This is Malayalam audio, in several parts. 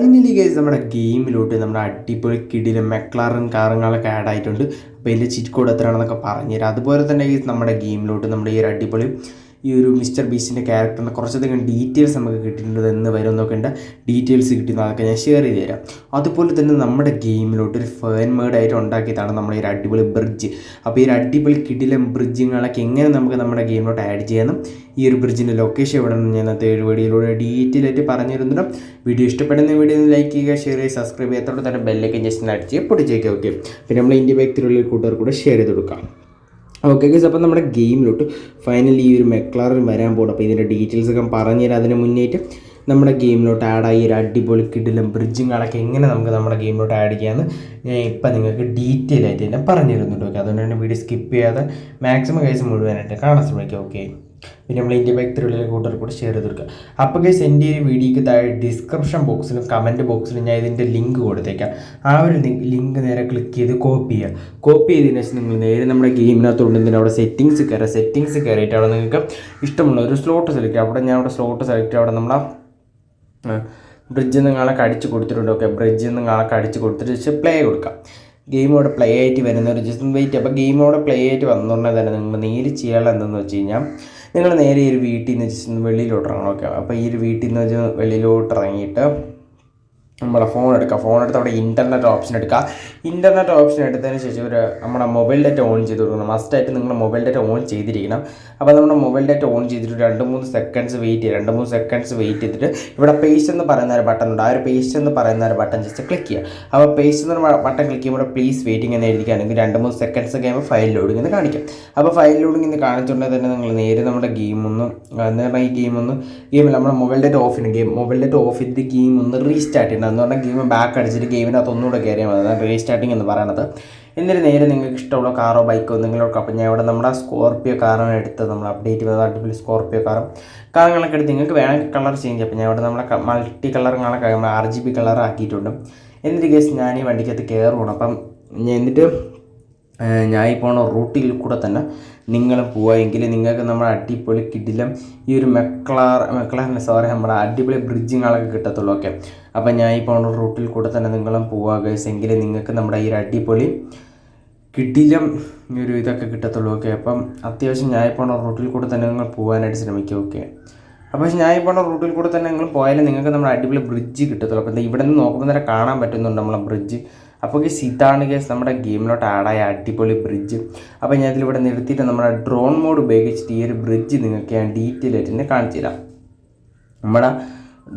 ഫൈനലി ഗൈസ് നമ്മുടെ ഗെയിമിലോട്ട് നമ്മുടെ അടിപൊളി കിടിലും മെക്ലാറും കാറുകളൊക്കെ ആഡ് ആയിട്ടുണ്ട്. അപ്പോൾ ഇതിന്റെ ചിറ്റ് കോഡ് എത്രയാണെന്നൊക്കെ പറഞ്ഞുതരാം. അതുപോലെ തന്നെ ഗൈസ് നമ്മുടെ ഗെയിമിലോട്ട് നമ്മുടെ ഈ ഒരു അടിപൊളി ഈ ഒരു മിസ്റ്റർ ബീസിന്റെ ക്യാരക്ടറിന് കുറച്ചധികം ഡീറ്റെയിൽസ് നമുക്ക് കിട്ടിയിട്ടുണ്ട് എന്ന് വരും നോക്കേണ്ട. ഡീറ്റെയിൽസ് കിട്ടുന്ന അതൊക്കെ ഞാൻ ഷെയർ ചെയ്ത് തരാം. അതുപോലെ തന്നെ നമ്മുടെ ഗെയിമിലോട്ട് ഒരു ഫേൻ മേഡായിട്ട് ഉണ്ടാക്കിയതാണ് നമ്മുടെ ഈ ഒരു അടിപൊളി ബ്രിഡ്ജ് അപ്പോൾ ഈ ഒരു അടിപൊളി കിടിലം ബ്രിഡ്ജുകളൊക്കെ എങ്ങനെ നമുക്ക് നമ്മുടെ ഗെയിമിലോട്ട് ആഡ് ചെയ്യാനും ഈ ഒരു ബ്രിഡ്ജിന്റെ ലൊക്കേഷൻ എവിടെ നിന്ന് ഞാൻ അത് ഒരു വീഡിയോയിലൂടെ ഡീറ്റെയിൽ ആയിട്ട് പറഞ്ഞു തരുന്നുണ്ട്. വീഡിയോ ഇഷ്ടപ്പെടുന്ന വീഡിയോ ലൈക്ക് ചെയ്യുക ഷെയർ ചെയ്യുക സബ്സ്ക്രൈബ് ചെയ്യാത്തോടെ തന്നെ ബെല്ലൊക്കെ ജസ്റ്റ് അടിച്ച് പൊട്ടിച്ചേക്കുക ഓക്കെ പിന്നെ നമ്മൾ ഇന്ത്യ വ്യക്തികളിൽ കൂട്ടുകാർ കൂടെ ഷെയർ ചെയ്ത് കൊടുക്കാം. ഓക്കെ ഗൈസ് അപ്പോൾ നമ്മുടെ ഗെയിമിലോട്ട് ഫൈനലി ഈ ഒരു മെക്ലാറിൻ വരാൻ പോകും അപ്പോൾ ഇതിന്റെ ഡീറ്റെയിൽസ് ഒക്കെ പറഞ്ഞുതരാം അതിന് മുന്നേറ്റ് നമ്മുടെ ഗെയിമിലോട്ട് ആഡായി ഒരു അടിപൊളി കിടിലും ബ്രിഡ്ജിങ്ങളൊക്കെ എങ്ങനെ നമുക്ക് നമ്മുടെ ഗെയിമിലോട്ട് ആഡ് ചെയ്യാമെന്ന് ഞാൻ ഇപ്പം നിങ്ങൾക്ക് ഡീറ്റെയിൽ ആയിട്ട് തന്നെ പറഞ്ഞു തരുന്നുണ്ട് ഓക്കെ അതുകൊണ്ട് തന്നെ വീഡിയോ സ്കിപ്പ് ചെയ്യാതെ മാക്സിമം കേസ് മുഴുവനായിട്ട് കാണാൻ ശ്രമിക്കുക ഓക്കെ പിന്നെ നമ്മൾ ഇന്ത്യ ബൈക്ക് ത്രില്ലിലെ കൂട്ടർ കൂടെ ഷെയർ ചെയ്ത് കൊടുക്കുക അപ്പോൾ കേസ് എന്റെ ഈ വീഡിയോക്ക് താഴെ ഡിസ്ക്രിപ്ഷൻ ബോക്സിലും കമന്റ് ബോക്സിലും ഞാൻ ഇതിന്റെ ലിങ്ക് കൊടുത്തേക്കാം. ആ ഒരു ലിങ്ക് നേരെ ക്ലിക്ക് ചെയ്ത് കോപ്പി ചെയ്യുക കോപ്പി ചെയ്തതിന് ശേഷം നിങ്ങൾ നേരെ നമ്മുടെ ഗെയിമിനകത്തോണ്ട് ഇതിന്റെ അവിടെ സെറ്റിങ്സ് കയറുക സെറ്റിങ്സ് കയറിയിട്ട് അവിടെ നിങ്ങൾക്ക് ഇഷ്ടമുള്ള ഒരു സ്ലോട്ട് സെലക്ട് ചെയ്യുക അവിടെ ഞാൻ അവിടെ സ്ലോട്ട് സെലക്ട് ചെയ്യുക അവിടെ നമ്മളാ ബ്രിഡ്ജ് നിങ്ങളൊക്കെ അടിച്ച് കൊടുത്തിട്ടുണ്ട്. ഓക്കെ ബ്രിഡ്ജ് നിങ്ങളൊക്കെ അടിച്ച് കൊടുത്തിട്ട് ജസ്റ്റ് പ്ലേ കൊടുക്കാം. ഗെയിം അവിടെ പ്ലേ ആയിട്ട് വരുന്ന ഒരു ജസ്റ്റ് വെയിറ്റ് അപ്പോൾ ഗെയിം അവിടെ പ്ലേ ആയിട്ട് വന്നുകൊണ്ടേ തന്നെ നിങ്ങൾ നേരിട്ട് ചെയ്യാനുള്ള എന്തെന്ന് വെച്ച് കഴിഞ്ഞാൽ നിങ്ങൾ നേരെ ഈ ഒരു വീട്ടിൽ നിന്ന് വെളിയിലോട്ട് ഇറങ്ങണം ഓക്കെ അപ്പോൾ ഈ ഒരു വീട്ടിൽ നിന്ന് വെളിയിലോട്ട് ഇറങ്ങിയിട്ട് നമ്മുടെ ഫോൺ എടുക്കുക ഫോൺ എടുത്ത് അവിടെ ഇന്റർനെറ്റ് ഓപ്ഷൻ എടുക്കുക ഇന്റർനെറ്റ് ഓപ്ഷൻ എടുത്തതിന് ശേഷം ഒരു നമ്മുടെ മൊബൈൽ ഡാറ്റ ഓൺ ചെയ്ത് കൊടുക്കണം. മസ്റ്റായിട്ട് നിങ്ങൾ മൊബൈൽ ഡാറ്റ ഓൺ ചെയ്തിരിക്കണം. അപ്പോൾ നമ്മുടെ മൊബൈൽ ഡാറ്റ ഓൺ ചെയ്തിട്ട് രണ്ട് മൂന്ന് സെക്കൻഡ്സ് വെയിറ്റ് ചെയ്യുക. രണ്ട് മൂന്ന് സെക്കൻഡ്സ് വെയിറ്റ് ചെയ്തിട്ട് ഇവിടെ പേസ്റ്റ് എന്ന് പറയുന്ന ഒരു ബട്ടൺ ഉണ്ട്. ആ ഒരു പേസ്റ്റ് എന്ന് പറയുന്ന ഒരു ബട്ടൺ ജസ്റ്റ് ക്ലിക്ക് ചെയ്യുക. അപ്പോൾ പേസ്റ്റ് എന്ന് ബട്ടൺ ക്ലിക്ക് ചെയ്യുമ്പോൾ പ്ലീസ് വെയിറ്റിംഗ് എന്ന് എഴുതിക്കുകയാണെങ്കിൽ രണ്ട് മൂന്ന് സെക്കൻഡ്സ് കഴിയുമ്പോൾ ഫയൽ ലോഡിംഗ് എന്ന് കാണിക്കും. അപ്പോൾ ഫയൽ ലോഡിംഗ് എന്ന് കാണിച്ചിട്ടുണ്ടെങ്കിൽ തന്നെ നിങ്ങൾ നേരെ നമ്മുടെ ഗെയിം ഒന്ന് എന്ന് പറഞ്ഞാൽ ഈ ഗെയിം ഒന്ന് ഗെയിമിൽ നമ്മുടെ മൊബൈൽ ഡാറ്റ ഓഫ് ചെയ്യുന്ന ഗെയിം മൊബൈൽ ഡാറ്റ ഓഫ് ചെയ്ത് ഗെയിം ഒന്ന് റീസ്റ്റാർട്ട് ചെയ്യണം. എന്ന് പറഞ്ഞാൽ ഗെയിം ബാക്ക് അടിച്ചിട്ട് ഗെയിമിനകത്ത് ഒന്നുകൂടെ കയറിയാൽ മതി. അതാണ് റീസ്റ്റാർട്ടിംഗ് എന്ന് പറയുന്നത് എന്നിട്ട് നേരെ നിങ്ങൾക്ക് ഇഷ്ടമുള്ള കാറോ ബൈക്കോ എന്തെങ്കിലും അപ്പം ഞാൻ ഇവിടെ നമ്മുടെ സ്കോർപ്പിയോ കാറാണ് എടുത്തത്. നമ്മൾ അപ്ഡേറ്റ് ചെയ്തത് അടിപൊളി സ്കോർപ്പിയോ കാറും കാറുകളൊക്കെ എടുത്ത് നിങ്ങൾക്ക് വേണമെങ്കിൽ കളർ ചേഞ്ച് അപ്പം ഞാൻ ഇവിടെ നമ്മുടെ മൾട്ടി കളറുകളൊക്കെ നമ്മൾ ആർ ജി ബി കളർ ആക്കിയിട്ടുണ്ട്. എന്നിട്ട് കേസ് ഞാൻ ഈ വണ്ടിക്കകത്ത് കയറുകയാണ് അപ്പം എന്നിട്ട് ഞാൻ ഈ പോണ റൂട്ടിൽ കൂടെ തന്നെ നിങ്ങൾ പോവുമെങ്കിൽ നിങ്ങൾക്ക് നമ്മുടെ അടിപൊളി കിടിലം ഈ ഒരു മെക്ലാർ മെക്ലാറിന്റെ സോറി നമ്മുടെ അടിപൊളി ബ്രിഡ്ജിങ്ങളൊക്കെ കിട്ടത്തുള്ളൂ. ഓക്കെ അപ്പം ഞാൻ ഈ പോണ റൂട്ടിൽ കൂടെ തന്നെ നിങ്ങളും പോവുക ഗൈസ് എങ്കിൽ നിങ്ങൾക്ക് നമ്മുടെ ഈ അടിപൊളി കിടിലം ഈ ഒരു ഇതൊക്കെ കിട്ടത്തുള്ളൂ ഓക്കെ അപ്പം അത്യാവശ്യം ഞാൻ ഈ പോണ റൂട്ടിൽ കൂടെ തന്നെ നിങ്ങൾ പോകാനായിട്ട് ശ്രമിക്കുക ഓക്കെ അപ്പോൾ ഞാൻ ഈ പോണ റൂട്ടിൽ കൂടെ തന്നെ നിങ്ങൾ പോയാലും നിങ്ങൾക്ക് നമ്മുടെ അടിപൊളി ബ്രിഡ്ജ് കിട്ടത്തുള്ളൂ. അപ്പോൾ ഇവിടെ നിന്ന് നോക്കുമ്പോൾ തന്നെ കാണാൻ പറ്റുന്നുണ്ട് നമ്മളെ ബ്രിഡ്ജ് അപ്പോൾ ഗേസ് ഇതാണ് ഗേസ് നമ്മുടെ ഗെയിമിലോട്ട് ആഡായ അടിപൊളി ബ്രിഡ്ജ് അപ്പോൾ ഞാൻ ഇതിലിവിടെ നിർത്തിയിട്ട് നമ്മുടെ ഡ്രോൺ മോഡ് ഉപയോഗിച്ചിട്ട് ഈ ഒരു ബ്രിഡ്ജ് നിങ്ങൾക്ക് ഞാൻ ഡീറ്റെയിൽ ആയിട്ട് തന്നെ കാണിച്ചു തരാം നമ്മുടെ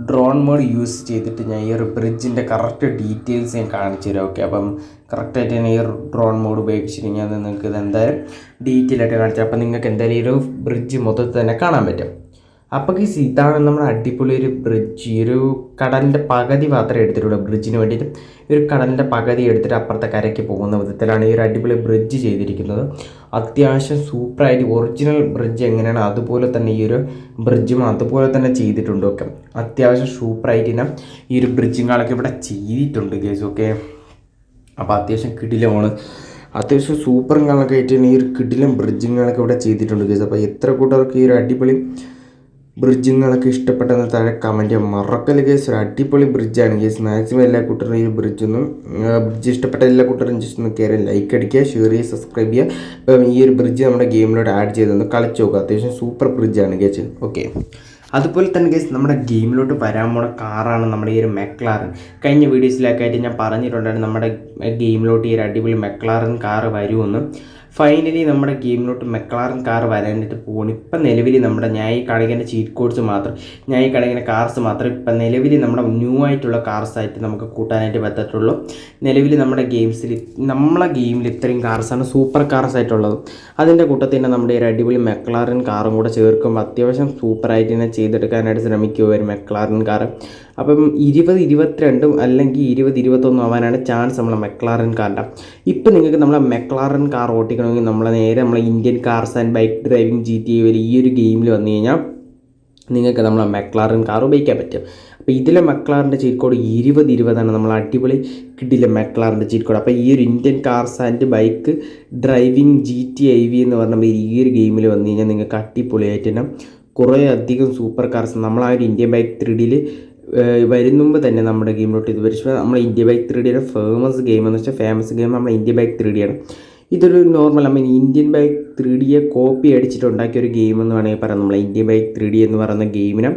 ഡ്രോൺ മോഡ് യൂസ് ചെയ്തിട്ട് ഞാൻ ഈ ഒരു ബ്രിഡ്ജിന്റെ കറക്റ്റ് ഡീറ്റെയിൽസ് ഞാൻ കാണിച്ചു തരാം ഓക്കെ അപ്പം കറക്റ്റായിട്ട് ഞാൻ ഈ ഡ്രോൺ മോഡ് ഉപയോഗിച്ചിട്ട് ഞാൻ നിങ്ങൾക്ക് ഇത് എന്തായാലും ഡീറ്റെയിൽ ആയിട്ട് കാണിച്ചു അപ്പം നിങ്ങൾക്ക് എന്തായാലും ഈ ഒരു ബ്രിഡ്ജ് മൊത്തത്തിൽ തന്നെ കാണാൻ പറ്റും. അപ്പോൾ ഈ ഇതാണ് നമ്മുടെ അടിപൊളി ഒരു ബ്രിഡ്ജ് ഈ ഒരു കടലിന്റെ പകുതി മാത്രമേ എടുത്തിട്ടുള്ളൂ ബ്രിഡ്ജിന് വേണ്ടിയിട്ട്. ഒരു കടലിന്റെ പകുതി എടുത്തിട്ട് അപ്പുറത്തെ കരയ്ക്ക് പോകുന്ന വിധത്തിലാണ് ഈ ഒരു അടിപൊളി ബ്രിഡ്ജ് ചെയ്തിരിക്കുന്നത്. അത്യാവശ്യം സൂപ്പറായിട്ട് ഒറിജിനൽ ബ്രിഡ്ജ് എങ്ങനെയാണ് അതുപോലെ തന്നെ ഈ ഒരു ബ്രിഡ്ജും അതുപോലെ തന്നെ ചെയ്തിട്ടുണ്ട് ഒക്കെ അത്യാവശ്യം സൂപ്പറായിട്ട് തന്നെ ഈ ഒരു ബ്രിഡ്ജുകളൊക്കെ ഇവിടെ ചെയ്തിട്ടുണ്ട് ഗേസ് ഓക്കെ അപ്പോൾ അത്യാവശ്യം കിടിലമാണ്. അത്യാവശ്യം സൂപ്പറും കാണൊക്കെ ആയിട്ട് ഈ ഒരു കിടിലം ബ്രിഡ്ജുകളൊക്കെ ഇവിടെ ചെയ്തിട്ടുണ്ട് ഗേസ് അപ്പോൾ എത്ര കൂട്ടർക്ക് ഈ ഒരു അടിപൊളി ബ്രിഡ്ജുകളൊക്കെ ഇഷ്ടപ്പെട്ടെന്ന് താഴെ കമന്റ് ചെയ്യാം. മറക്കൽ കേസ് ഒരു അടിപൊളി ബ്രിഡ്ജാണ് കേസ് മാക്സിമം എല്ലാ കൂട്ടരും ഈ ബ്രിഡ്ജൊന്നും ബ്രിഡ്ജ് ഇഷ്ടപ്പെട്ട എല്ലാ കൂട്ടരും ജസ്റ്റ് ഒന്ന് കയറി ലൈക്ക് അടിക്കുക ഷെയർ ചെയ്യുക സബ്സ്ക്രൈബ് ചെയ്യുക. അപ്പം ഈ ഒരു ബ്രിഡ്ജ് നമ്മുടെ ഗെയിമിലോട്ട് ആഡ് ചെയ്തൊന്ന് കളിച്ച് നോക്കുക. അത്യാവശ്യം സൂപ്പർ ബ്രിഡ്ജാണ് കേസ് ഓക്കെ അതുപോലെ തന്നെ ഗേസ് നമ്മുടെ ഗെയിമിലോട്ട് വരാൻ പോണ കാറാണ് നമ്മുടെ ഈ ഒരു മെക്ലാറൻ കഴിഞ്ഞ വീഡിയോസിലൊക്കെ ആയിട്ട് ഞാൻ പറഞ്ഞിട്ടുണ്ടായിരുന്നു നമ്മുടെ ഗെയിമിലോട്ട് ഈ ഒരു അടിപൊളി മെക്ലാറൻ കാറ് വരുമെന്ന്. ഫൈനലി നമ്മുടെ ഗെയിമിലോട്ട് മെക്ലാറൻ കാർ വരാനായിട്ട് പോകണം ഇപ്പം നിലവിൽ നമ്മുടെ ഞാൻ ഈ ചീറ്റ് കോഡ്സ് മാത്രം ഞാൻ ഈ കാർസ് മാത്രം ഇപ്പം നിലവിൽ നമ്മുടെ ന്യൂ ആയിട്ടുള്ള കാർസ് ആയിട്ട് നമുക്ക് കൂട്ടാനായിട്ട് പറ്റത്തുള്ളൂ. നിലവിൽ നമ്മുടെ ഗെയിംസിൽ നമ്മളെ ഗെയിമിൽ ഇത്രയും കാർസാണ് സൂപ്പർ കാർസ് ആയിട്ടുള്ളത്. അതിന്റെ കൂട്ടത്തിൽ തന്നെ നമ്മുടെ ഒരു അടിപൊളി മെക്ലാറൻ കാറും കൂടെ ചേർക്കുമ്പോൾ അത്യാവശ്യം സൂപ്പറായിട്ട് തന്നെ ചെയ്തെടുക്കാനായിട്ട് ശ്രമിക്കുക ഒരു മെക്ലാറൻ കാർ അപ്പം ഇരുപത് ഇരുപത്തിരണ്ടും അല്ലെങ്കിൽ ഇരുപത് ഇരുപത്തൊന്നും ആവാനാണ് ചാൻസ് നമ്മളെ മെക്ലാറൻ കാറിന്റെ ഇപ്പം നിങ്ങൾക്ക് നമ്മളെ മെക്ലാറൻ കാർ ഓട്ടിക്കണമെങ്കിൽ നമ്മളെ നേരെ നമ്മളെ Indian cars and bike driving G T വരെ ഈ ഒരു ഗെയിമിൽ വന്നു കഴിഞ്ഞാൽ നിങ്ങൾക്ക് നമ്മളെ മെക്ലാറിൻ കാർ ഉപയോഗിക്കാൻ പറ്റും. അപ്പോൾ ഇതിലെ മെക്ലാറിന്റെ ചീറ്റ് ഇരുപത് ഇരുപതാണ്. നമ്മൾ അടിപൊളി കിട്ടിയില്ല മെക്ലാറിന്റെ ചീറ്റ് അപ്പോൾ ഈ ഒരു Indian cars and bike driving G T I V എന്ന് പറഞ്ഞപ്പോൾ ഈ ഒരു ഗെയിമിൽ വന്നു കഴിഞ്ഞാൽ നിങ്ങൾക്ക് അടിപൊളിയായിട്ട് തന്നെ കുറേ അധികം സൂപ്പർ കാർസ് നമ്മൾ ആ ഒരു ഇന്ത്യൻ ബൈക്ക് ത്രീ ഡിയിൽ വരും മുമ്പ് തന്നെ നമ്മുടെ ഗെയിമിലോട്ട് ഇത് വരും നമ്മൾ ഇന്ത്യ ബൈക്ക് ത്രീ ഡിയുടെ ഫേമസ് ഗെയിം എന്ന് വെച്ചാൽ ഫേമസ് ഗെയിം നമ്മുടെ ഇന്ത്യ ബൈക്ക് ത്രീ ഡിയാണ് ഇതൊരു normal I mean Indian bike three ഡിയെ copy അടിച്ചിട്ട് ഉണ്ടാക്കിയ ഒരു ഗെയിം എന്ന് വേണമെങ്കിൽ പറയാം. നമ്മൾ ഇന്ത്യൻ ബൈക്ക് ത്രീ ഡി എന്ന് പറയുന്ന ഗെയിമിനെ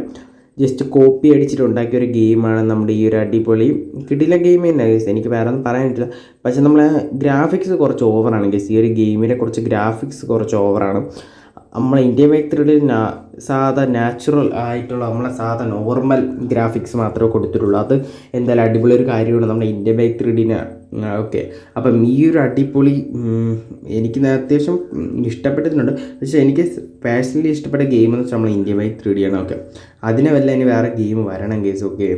ജസ്റ്റ് കോപ്പി അടിച്ചിട്ട് ഉണ്ടാക്കിയ ഒരു ഗെയിമാണ് നമ്മുടെ ഈ ഒരു അടിപൊളി കിട്ടില്ല ഗെയിം തന്നെ ഗസ് എനിക്ക് വേറെ ഒന്നും പറയാനില്ല പക്ഷേ നമ്മളെ ഗ്രാഫിക്സ് കുറച്ച് ഓവറാണ് ഗസ് ഈ ഒരു ഗെയിമിനെ കുറച്ച് ഗ്രാഫിക്സ് കുറച്ച് ഓവറാണ് നമ്മളെ ഇന്ത്യ ബൈക്ക് ത്രീ സാധാ നാച്ചുറൽ ആയിട്ടുള്ള നമ്മളെ സാധാ നോർമൽ ഗ്രാഫിക്സ് മാത്രമേ കൊടുത്തിട്ടുള്ളൂ. അത് എന്തായാലും അടിപൊളി ഒരു കാര്യമാണ് നമ്മുടെ ഇന്ത്യ ബൈക്ക് ത്രീ ഡിനെ ഓക്കെ അപ്പം ഈ ഒരു അടിപൊളി എനിക്ക് അത്യാവശ്യം ഇഷ്ടപ്പെട്ടിട്ടുണ്ട്. പക്ഷേ എനിക്ക് പേഴ്സണലി ഇഷ്ടപ്പെട്ട ഗെയിം എന്ന് വെച്ചാൽ നമ്മൾ ഇന്ത്യ ബൈക്ക് ത്രീ ആണ് ഓക്കെ അതിനെ വല്ല ഇനി വേറെ ഗെയിം വരണം കേസ് ഓക്കെ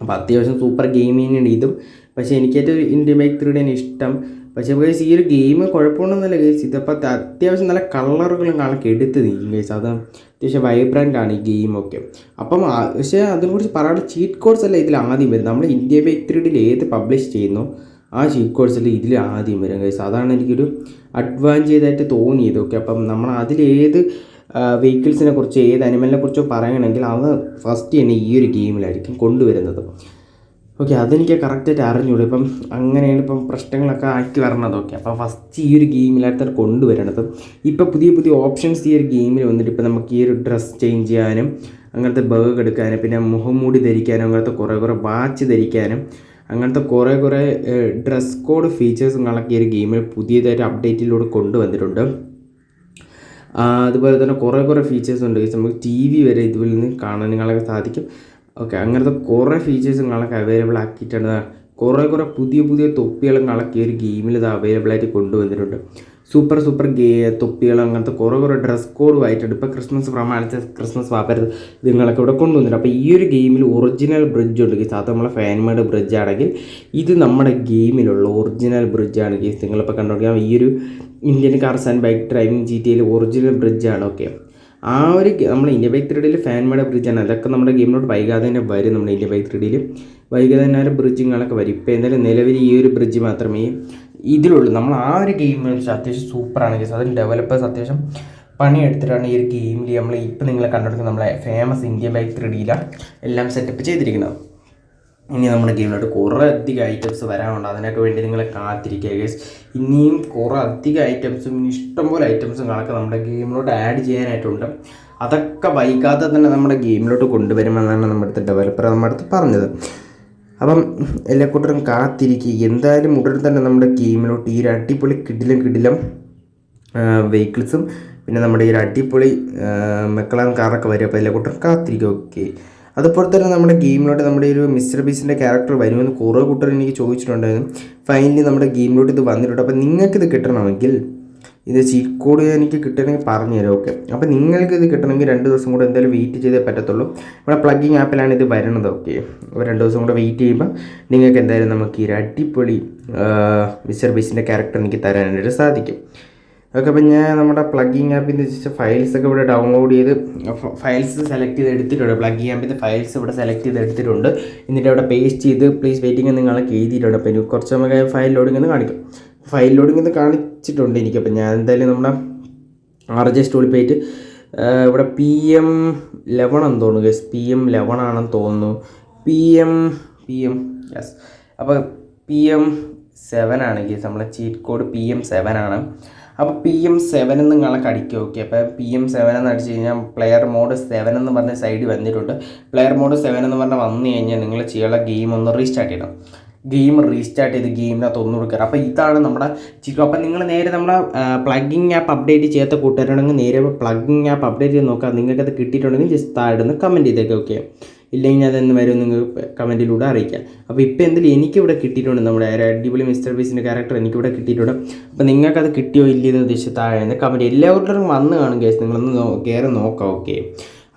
അപ്പോൾ അത്യാവശ്യം സൂപ്പർ ഗെയിം തന്നെയാണ് ഇതും. പക്ഷേ എനിക്കേറ്റവും ഇന്ത്യ ബൈക്ക് ത്രീഡിയാണ് ഇഷ്ടം. പക്ഷേ ഗൈസ് ഈ ഒരു ഗെയിം കുഴപ്പമൊന്നുമില്ല ഗൈസ് ഇതിപ്പോൾ അത്യ- അത്യാവശ്യം നല്ല കളറുകളും കാണാൻ എടുത്ത് നിൽക്കും ഗൈസ് അത് അത്യാവശ്യം വൈബ്രന്റ് ആണ് ഈ ഗെയിമൊക്കെ അപ്പം പക്ഷേ അതിനെക്കുറിച്ച് പറയാനുള്ള ചീറ്റ് കോഡ്സ് അല്ല ഇതിൽ ആദ്യം വരും നമ്മൾ ഇന്ത്യ ബൈക്ക് ഏത് പബ്ലിഷ് ചെയ്യുന്നു ആ ചീറ്റ് കോഡ്സിൽ ഇതിൽ ആദ്യം വരും ഗൈസ് അതാണ് എനിക്കൊരു അഡ്വാന്റേജായിട്ട് തോന്നിയത് ഓക്കെ അപ്പം നമ്മൾ അതിലേത് വെഹിക്കിൾസിനെ കുറിച്ച് ഏത് അനിമലിനെ കുറിച്ചോ പറയണമെങ്കിൽ അത് ഫസ്റ്റ് തന്നെ ഈ ഒരു ഗെയിമിലായിരിക്കും കൊണ്ടുവരുന്നത്. ഓക്കെ അതെനിക്ക് കറക്റ്റായിട്ട് അറിഞ്ഞൂടെ. ഇപ്പം അങ്ങനെയാണ് ഇപ്പം പ്രശ്നങ്ങളൊക്കെ ആക്കി വരണത് ഓക്കെ അപ്പോൾ ഫസ്റ്റ് ഈ ഒരു ഗെയിമിലായിട്ട് കൊണ്ടുവരണത് ഇപ്പോൾ പുതിയ പുതിയ ഓപ്ഷൻസ് ഈ ഒരു ഗെയിമിൽ വന്നിട്ട് ഇപ്പോൾ നമുക്ക് ഈ ഒരു ഡ്രസ്സ് ചേഞ്ച് ചെയ്യാനും അങ്ങനത്തെ ബേഗ് എടുക്കാനും പിന്നെ മുഖംമൂടി ധരിക്കാനും അങ്ങനത്തെ കുറേ കുറേ വാച്ച് ധരിക്കാനും അങ്ങനത്തെ കുറേ കുറേ ഡ്രസ് കോഡ് ഫീച്ചേഴ്സും കണക്ക് ഈ ഒരു ഗെയിമിൽ പുതിയതായിട്ട് അപ്ഡേറ്റിലൂടെ കൊണ്ടുവന്നിട്ടുണ്ട്. അതുപോലെ തന്നെ കുറേ കുറേ ഫീച്ചേഴ്സ് ഉണ്ട്. നമുക്ക് ടി വി വരെ ഇതിൽ നിന്ന് കാണാൻ നിങ്ങളൊക്കെ സാധിക്കും. ഓക്കെ അങ്ങനത്തെ കുറേ ഫീച്ചേഴ്സും നിങ്ങൾക്ക് അവൈലബിൾ ആക്കിയിട്ടുണ്ട്. കുറേ കുറേ പുതിയ പുതിയ തൊപ്പികളും കളക്കി ഈ ഒരു ഗെയിമിൽ ഇത് അവൈലബിൾ ആയിട്ട് കൊണ്ടുവന്നിട്ടുണ്ട്. സൂപ്പർ സൂപ്പർ ഗേ തൊപ്പികൾ അങ്ങനത്തെ കുറേ കുറേ ഡ്രസ് കോഡും ആയിട്ടുണ്ട്. ഇപ്പോൾ ക്രിസ്മസ് പ്രമാണിച്ച ക്രിസ്മസ് വാപ്പരുത് ഇത് ഇവിടെ കൊണ്ടുവന്നിട്ടുണ്ട്. അപ്പോൾ ഈ ഒരു ഗെയിമിൽ ഒറിജിനൽ ബ്രിഡ്ജ് ഉണ്ട് ഗീസ് അത് നമ്മളെ ഫാൻമേഡ് ബ്രിഡ്ജ് ആണെങ്കിൽ ഇത് നമ്മുടെ ഗെയിമിലുള്ള ഒറിജിനൽ ബ്രിഡ്ജ് ആണ് ഗീസ് നിങ്ങളിപ്പോൾ കണ്ടുപിടിക്കാം ഈ ഒരു Indian cars and bike driving G T original bridge ആണ്. ഓക്കെ ആ ഒരു നമ്മൾ ഇന്ത്യ ബൈക്ക് ത്രീ ഡിയിൽ ഫാൻമേഡ് ബ്രിഡ്ജാണ് അതൊക്കെ നമ്മുടെ ഗെയിമിലോട്ട് വൈകാതെ തന്നെ വരും നമ്മുടെ ഇന്ത്യ ബൈക്ക് ത്രീഡിയിൽ വൈകാതെ തന്നെ ഒരു ബ്രിഡ്ജുകളൊക്കെ വരും. ഇപ്പോൾ എന്തായാലും നിലവിൽ ഈ ഒരു ബ്രിഡ്ജ് മാത്രമേ ഇതിലുള്ളൂ. നമ്മൾ ആ ഒരു ഗെയിം അത്യാവശ്യം സൂപ്പറാണ് ചേച്ചി അതിന് ഡെവലപ്പേഴ്സ് അത്യാവശ്യം പണിയെടുത്തിട്ടാണ് ഈ ഒരു ഗെയിമിൽ നമ്മൾ ഇപ്പം നിങ്ങളെ കണ്ടെടുക്കുന്ന നമ്മളെ ഫേമസ് ഇന്ത്യ ബൈക്ക് ത്രീഡിയിലാണ് എല്ലാം സെറ്റപ്പ് ചെയ്തിരിക്കുന്നത്. ഇനി നമ്മുടെ ഗെയിമിലോട്ട് കുറേ അധികം ഐറ്റംസ് വരാനുണ്ട്. അതിനൊക്കെ വേണ്ടി നിങ്ങളെ കാത്തിരിക്കുക ഗേസ് ഇനിയും കുറേ അധികം ഐറ്റംസും ഇനി ഇഷ്ടംപോലെ ഐറ്റംസും കണക്ക് നമ്മുടെ ഗെയിമിലോട്ട് ആഡ് ചെയ്യാനായിട്ടുണ്ട്. അതൊക്കെ വൈകാതെ തന്നെ നമ്മുടെ ഗെയിമിലോട്ട് കൊണ്ടുവരുമെന്നാണ് നമ്മുടെ അടുത്ത് ഡെവലപ്പർ നമ്മുടെ അടുത്ത് പറഞ്ഞത്. അപ്പം എല്ലാ കൂട്ടരും കാത്തിരിക്കുക എന്തായാലും ഉടൻ തന്നെ നമ്മുടെ ഗെയിമിലോട്ട് ഈ ഒരു അടിപൊളി കിടിലം കിടിലം വെഹിക്കിൾസും പിന്നെ നമ്മുടെ ഈ ഒരു അടിപൊളി മെക്കളാൻ കാറൊക്കെ വരും. അപ്പോൾ എല്ലാ കൂട്ടരും കാത്തിരിക്കുക ഓക്കെ അതുപോലെ തന്നെ നമ്മുടെ ഗെയിമിലോട്ട് നമ്മുടെ ഒരു മിസ്റ്റർ ബീസിന്റെ ക്യാരക്ടർ വരുമെന്ന് കുറേ കൂട്ടർ എനിക്ക് ചോദിച്ചിട്ടുണ്ടായിരുന്നു. ഫൈനലി നമ്മുടെ ഗെയിമിലോട്ട് ഇത് വന്നിട്ടുണ്ട്. അപ്പോൾ നിങ്ങൾക്കിത് കിട്ടണമെങ്കിൽ ഇത് ചീറ്റ് കോഡ് എനിക്ക് കിട്ടണമെങ്കിൽ പറഞ്ഞു തരാം ഓക്കെ അപ്പോൾ നിങ്ങൾക്ക് ഇത് കിട്ടണമെങ്കിൽ രണ്ട് ദിവസം കൂടെ എന്തായാലും വെയിറ്റ് ചെയ്തേ പറ്റത്തുള്ളൂ. നമ്മുടെ പ്ലഗിങ് ആപ്പിലാണ് ഇത് വരുന്നത് ഓക്കെ അപ്പോൾ രണ്ട് ദിവസം കൂടെ വെയിറ്റ് ചെയ്യുമ്പോൾ നിങ്ങൾക്ക് എന്തായാലും നമുക്ക് ഈ ഒരു അടിപൊളി മിസ്റ്റർ ബീസിന്റെ ക്യാരക്ടർ എനിക്ക് തരാനായിട്ട് സാധിക്കും. ഓക്കെ അപ്പം ഞാൻ നമ്മുടെ പ്ലഗിങ് ആപ്പിൽ നിന്ന് വെച്ചാൽ ഫയൽസ് ഒക്കെ ഇവിടെ ഡൗൺലോഡ് ചെയ്ത് ഫയൽസ് സെലക്ട് ചെയ്ത് എടുത്തിട്ടുണ്ട്. പ്ലഗിങ് ആപ്പിൽ നിന്ന് ഫയൽസ് ഇവിടെ സെലക്ട് ചെയ്ത് എടുത്തിട്ടുണ്ട്. എന്നിട്ട് അവിടെ പേസ്റ്റ് ചെയ്ത് പ്ലീസ് വെയിറ്റിംഗ് നിങ്ങളൊക്കെ എഴുതിയിട്ടുണ്ട് എനിക്ക് കുറച്ച് നമുക്ക് ഫയൽ ലോഡിംഗ് എന്ന് കാണിക്കും. ഫയൽ ലോഡിംഗ് എന്ന് കാണിച്ചിട്ടുണ്ട് എനിക്ക്. അപ്പം ഞാൻ എന്തായാലും നമ്മുടെ ആർ ജെ സ്റ്റോളിൽ പോയിട്ട് ഇവിടെ പി എം ലെവൺ എന്ന് തോന്നുന്നു ഗസ് പി എം ലെവൺ ആണെന്ന് തോന്നുന്നു. P M P M yes അപ്പോൾ പി എം സെവൻ ആണ് ഗീസ് നമ്മളെ cheat code P M seven ആണ്. അപ്പോൾ പി എം സെവൻ എന്ന് നിങ്ങളെ കടിക്കുക ഓക്കെ അപ്പോൾ പി എം സെവൻ എന്ന് അടിച്ച് കഴിഞ്ഞാൽ പ്ലെയർ മോഡ് സെവൻ എന്ന് പറഞ്ഞ സൈഡ് വന്നിട്ടുണ്ട്. പ്ലെയർ മോഡ് സെവൻ എന്ന് പറഞ്ഞാൽ വന്നു കഴിഞ്ഞാൽ നിങ്ങൾ ചെയ്യാനുള്ള ഗെയിം ഒന്ന് റീസ്റ്റാർട്ട് ചെയ്യണം. ഗെയിം റീസ്റ്റാർട്ട് ചെയ്ത് ഗെയിമിനകത്ത് ഒന്നും കൊടുക്കുക അപ്പോൾ ഇതാണ് നമ്മുടെ ചിക്കോ അപ്പോൾ നിങ്ങൾ നേരെ നമ്മുടെ പ്ലഗിങ് ആപ്പ് അപ്ഡേറ്റ് ചെയ്യാത്ത കൂട്ടുകാരാണെങ്കിൽ നേരെ പ്ലഗിങ് ആപ്പ് അപ്ഡേറ്റ് ചെയ്ത് നോക്കുക നിങ്ങൾക്കത് കിട്ടിയിട്ടുണ്ടെങ്കിൽ ജസ്റ്റ് താഴെ നിന്ന് കമന്റ് ചെയ്തേക്കാം ഓക്കെ ഇല്ലെങ്കിൽ അതെന്ന് വരും നിങ്ങൾ കമന്റിലൂടെ അറിയിക്കാം. അപ്പോൾ ഇപ്പോൾ എന്തെങ്കിലും എനിക്കിവിടെ കിട്ടിയിട്ടുണ്ട് നമ്മുടെ അടിപൊളി മിസ്റ്റർ ബീസിന്റെ ക്യാരക്ടർ എനിക്കിവിടെ കിട്ടിയിട്ടുണ്ട്. അപ്പോൾ നിങ്ങൾക്കത് കിട്ടിയോ ഇല്ലയെന്ന് ഉദ്ദേശിച്ച് താഴെ എന്ന് കമന്റ് എല്ലാവരുടെയും വന്ന് കാണും കേസ് നിങ്ങളൊന്ന് കയറി നോക്കാം ഓക്കെ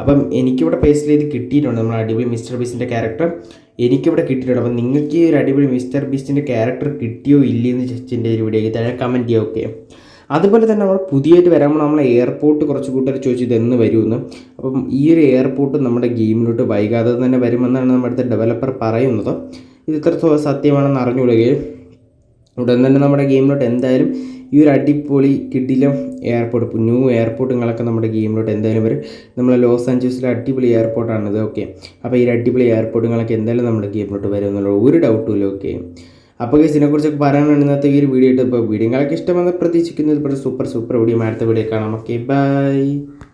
അപ്പം എനിക്കിവിടെ പേഴ്സണലി ഇത് കിട്ടിയിട്ടുണ്ട് നമ്മുടെ അടിപൊളി മിസ്റ്റർ ബീസിന്റെ ക്യാരക്ടർ എനിക്കിവിടെ കിട്ടിയിട്ടുണ്ട്. അപ്പം നിങ്ങൾക്ക് ഈ ഒരു അടിപൊളി മിസ്റ്റർ ബീസ്റ്റിന്റെ ക്യാരക്ടർ കിട്ടിയോ ഇല്ലയെന്ന് എന്ന് ഒരു വീഡിയോയ്ക്ക് താഴെ കമന്റ് ചെയ്യുക ഓക്കെ അതുപോലെ തന്നെ നമ്മൾ പുതിയതായിട്ട് വരാമ്പോൾ നമ്മൾ എയർപോർട്ട് കുറച്ച് കൂട്ടർ ചോദിച്ചു ഇതെന്ന് വരുമെന്ന്. അപ്പം ഈ ഒരു എയർപോർട്ട് നമ്മുടെ ഗെയിമിലോട്ട് വൈകാതെ തന്നെ വരുമെന്നാണ് നമ്മുടെ അടുത്ത ഡെവലപ്പർ പറയുന്നത്. ഇത് ഇത്രത്തോളം സത്യമാണെന്ന് അറിഞ്ഞുകൊടുക്കുകയും ഉടൻ തന്നെ നമ്മുടെ ഗെയിമിലോട്ട് എന്തായാലും ഈ ഒരു അടിപൊളി കിടിലം എയർപോർട്ട് ഇപ്പോൾ ന്യൂ എയർപോർട്ടുകളൊക്കെ നമ്മുടെ ഗെയിമിലോട്ട് എന്തായാലും വരും. നമ്മളെ ലോസ് ആഞ്ചൽസിലെ അടിപൊളി എയർപോർട്ടാണിത് ഓക്കെ അപ്പോൾ ഈ അടിപൊളി എയർപോർട്ടുകളൊക്കെ എന്തായാലും നമ്മുടെ ഗെയിമിലോട്ട് വരും എന്നുള്ള ഒരു ഡൗട്ടും ഇല്ല ഓക്കെ അപ്പോൾ ഗൈസ് ഇതിനെക്കുറിച്ചൊക്കെ പറയാനാണ് ഇന്നത്തെ ഈ ഒരു വീഡിയോ ഇട്ട് ഇപ്പോൾ വീഡിയോകളൊക്കെ ഇഷ്ടമെന്ന് പ്രതീക്ഷിക്കുന്നത് ഇപ്പോൾ സൂപ്പർ സൂപ്പർ വീഡിയോ അടുത്ത വീഡിയോ കാണാം. Okay bye